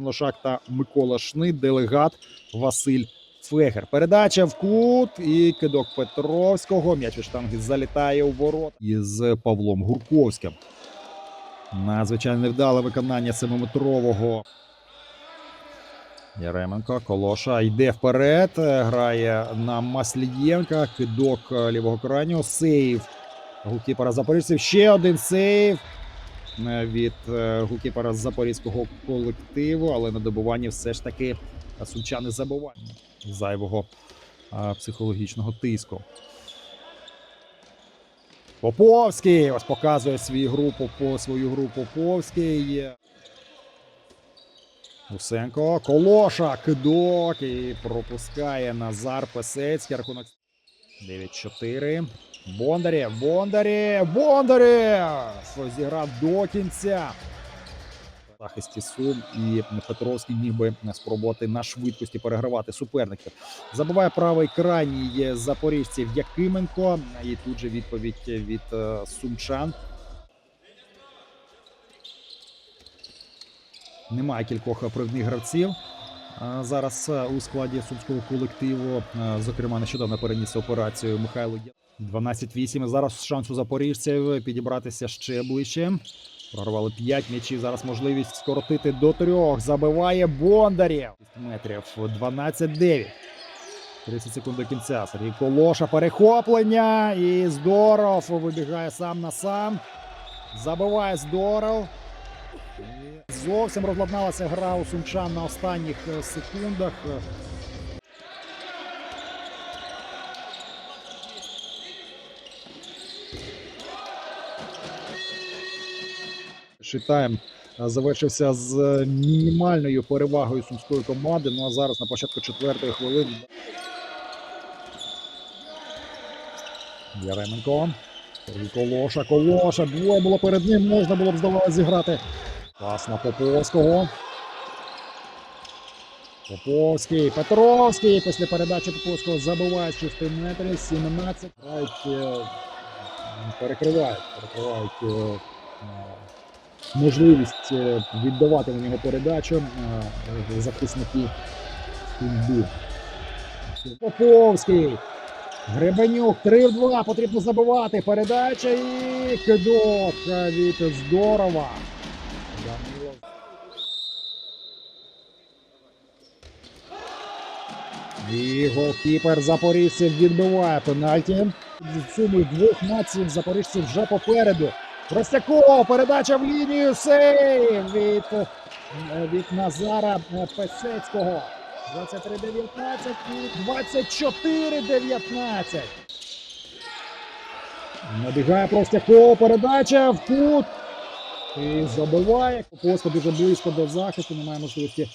Ланошак та Микола Шнид, делегат Василь Фегер. Передача в кут і кидок Петровського. М'яч від штанги залітає у ворот із Павлом Гурковським. Надзвичайно невдале виконання семиметрового. Яременко, Колоша йде вперед, грає на Маслієнка, кидок лівого крайнього, сейв голкіпера запоріжців. Ще один сейв від е, голкіпера запорізького колективу, але на добуванні все ж таки е, сумчани забувають зайвого е, психологічного тиску. Поповський ось показує свою групу по свою гру Поповський. Усенко, Колоша, кидок і пропускає Назар Песецький. Рахунок 9-4. Бондарєв, Бондарєв, Бондарєв! Зіграв до кінця. Захисті Сум і Петровський міг би спробувати на швидкості перегравати суперників. Забиває правий крайній запоріжців Якименко. І тут же відповідь від е, сумчан. Немає кількох привних гравців. Зараз е, у складі сумського колективу, е, зокрема, нещодавно переніс операцію Михайло 12-8. Зараз шанс у запоріжців підібратися ще ближче. Прорвали 5 м'ячів. Зараз можливість скоротити до трьох. Забиває Бондарєв. метрів 12-9. 30 секунд до кінця. Сергій Колоша. Перехоплення. І Здоров вибігає сам на сам. Забиває Здоров. Зовсім розладналася гра у сумчан на останніх е, секундах. Шитаєм завершився з мінімальною перевагою сумської команди. Ну а зараз на початку четвертої хвилини. Яременко. Колоша, Колоша. Двоє було перед ним. Можна було б здавалося зіграти. Пас на Поповського. Поповський, Петровський. Після передачі Поповського забиває з 6 метрів. 17. Грають, е, перекривають, перекривають е, е, можливість віддавати на нього передачу захисники Кумбу. Поповський. Гребенюк 3 в 2. Потрібно забивати. Передача і кидок від Здорова. І голкіпер запоріжців відбиває пенальті. Суми двох націй запоріжців вже попереду. Простяков, передача в лінію. Сейв від, від Назара Песецького. 23-19 і 24-19. Набігає Простяков, передача в кут. І забиває. Поповсько дуже близько до захисту. Немає можливості,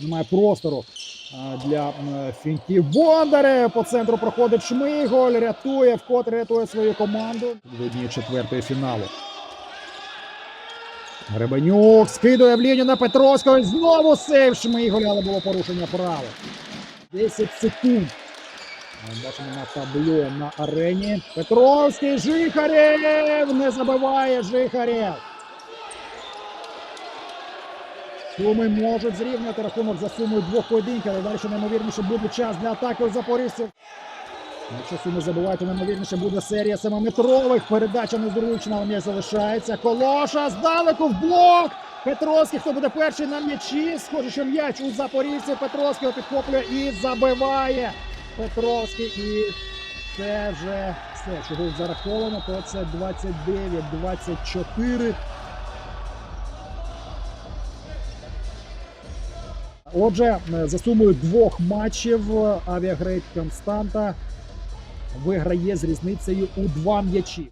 немає простору для фінтів. Бондарев по центру проходить Шмиголь, рятує, вкотре рятує свою команду. В одній четвертої фіналу. Гребенюк скидує в лінію на Петровського. Знову сейв Шмиголь, але було порушення правил. 10 секунд. Бачимо на табло на арені. Петровський Жихарєв не забиває Жихарєв. Суми можуть зрівняти рахунок за сумою двох поєдинків, але далі неймовірніше буде час для атаки у запоріжців. Якщо суми забувають, то неймовірніше буде серія семиметрових. Передача незручна, але м'яч залишається. Колоша здалеку в блок. Петровський, хто буде перший на м'ячі. Схоже, що м'яч у запоріжців. Петровський його підхоплює і забиває. Петровський і це вже все. Чого зараховано, то це 29-24. Отже, е, за сумою двох матчів е, авіагрейд Константа виграє з різницею у два м'ячі.